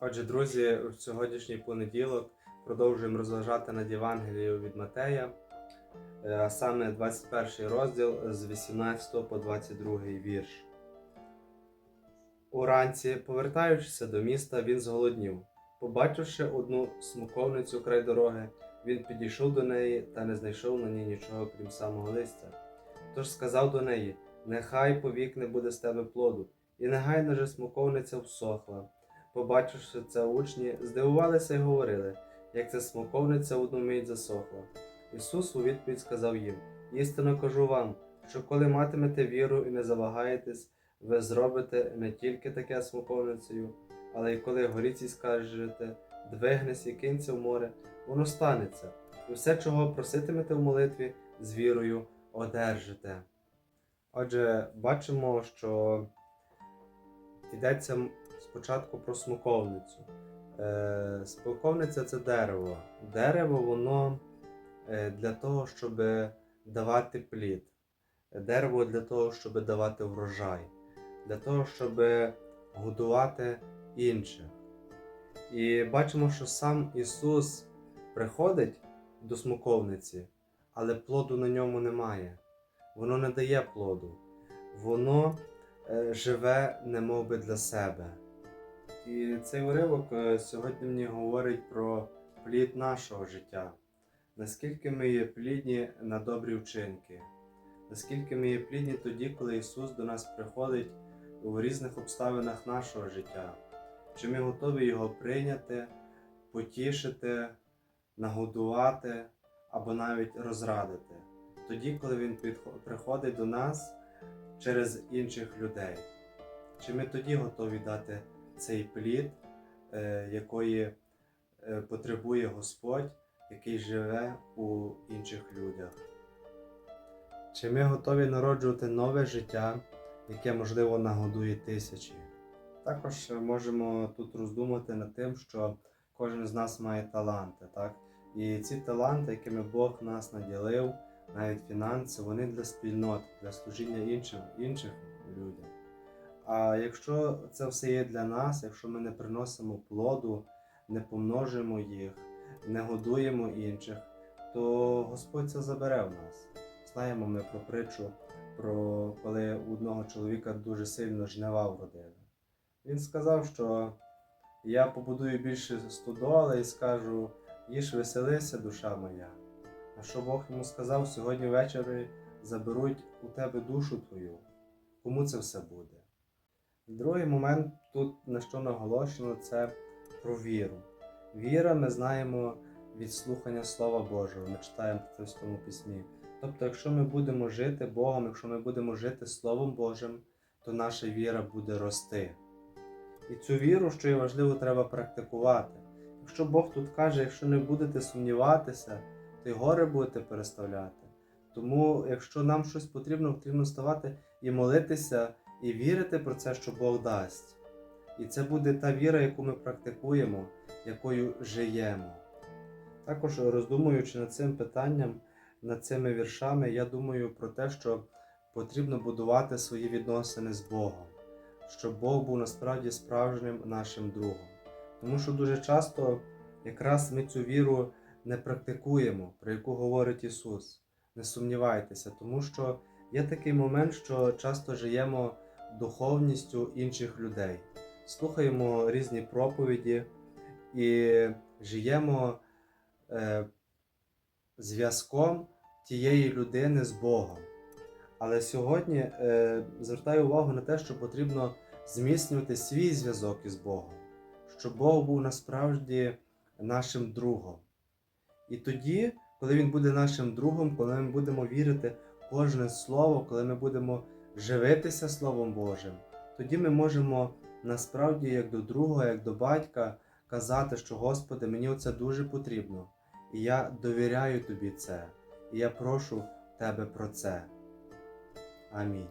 Отже, друзі, в сьогоднішній понеділок продовжуємо розважати над Євангелією від Матея, е, а саме 21 розділ з 18 по 22 вірш. Уранці, повертаючися до міста, він зголоднів. Побачивши одну смоковницю край дороги, він підійшов до неї та не знайшов на ній нічого, крім самого листя. Тож сказав до неї: Нехай повік не буде з тебе плоду, і негайно же смоковниця всохла. Побачивши це учні, здивувалися і говорили, як ця смоковниця одну мить засохла. Ісус у відповідь сказав їм: Істинно кажу вам, що коли матимете віру і не завагаєтесь, ви зробите не тільки таке смоковницею, але й коли горіці скажете, двигнись і кинься в море, воно станеться, і все, чого проситимете в молитві, з вірою одержите. Отже, бачимо, що йдеться спочатку про смоковницю. Е, Смоковниця це дерево. Дерево воно е, для того, щоб давати плід. Дерево для того, щоб давати врожай, для того, щоб годувати інших. І бачимо, що сам Ісус приходить до смоковниці, але плоду на ньому немає. Воно не дає плоду. Воно е, живе немов би для себе. І цей уривок е, сьогодні мені говорить про плід нашого життя. Наскільки ми є плідні на добрі вчинки, наскільки ми є плідні тоді, коли Ісус до нас приходить у різних обставинах нашого життя, чи ми готові Його прийняти, потішити, нагодувати або навіть розрадити, тоді, коли Він приходить до нас через інших людей. Чи ми тоді готові дати цей плід, е, якої е, потребує Господь, який живе у інших людях? Чи ми готові народжувати нове життя, яке, можливо, нагодує тисячі? Також можемо тут роздумати над тим, що кожен з нас має таланти, так? І ці таланти, якими Бог нас наділив, навіть фінанси, вони для спільнот, для служіння іншим, інших людям. А якщо це все є для нас, якщо ми не приносимо плоду, не помножуємо їх, не годуємо інших, то Господь це забере в нас. Знаємо ми про притчу, про коли у одного чоловіка дуже сильно жнива вродили. Він сказав, що я побудую більше стодоли і скажу, їж веселися, душа моя. А що Бог йому сказав, сьогодні ввечері заберуть у тебе душу твою. Кому це все буде? Другий момент тут на що наголошено, це про віру. Віра, ми знаємо від слухання Слова Божого, ми читаємо в Святому Письмі. Тобто, якщо ми будемо жити Богом, якщо ми будемо жити Словом Божим, то наша віра буде рости. І цю віру, що є важливо, треба практикувати. Якщо Бог тут каже, якщо не будете сумніватися, то й гори будете переставляти. Тому, якщо нам щось потрібно, потрібно ставати і молитися, і вірити про це, що Бог дасть. І це буде та віра, яку ми практикуємо, якою жиємо. Також роздумуючи над цим питанням, над цими віршами, я думаю про те, що потрібно будувати свої відносини з Богом, щоб Бог був насправді справжнім нашим другом. Тому що дуже часто якраз ми цю віру не практикуємо, про яку говорить Ісус. Не сумнівайтеся, тому що є такий момент, що часто живемо духовністю інших людей, слухаємо різні проповіді і живемо е, зв'язком тієї людини з Богом. Але сьогодні е, звертаю увагу на те, що потрібно зміцнювати свій зв'язок із Богом, щоб Бог був насправді нашим другом. І тоді, коли Він буде нашим другом, коли ми будемо вірити в кожне слово, коли ми будемо живитися Словом Божим, тоді ми можемо насправді, як до друга, як до батька, казати, що Господи, мені це дуже потрібно, і я довіряю Тобі це, і я прошу Тебе про це. Амінь.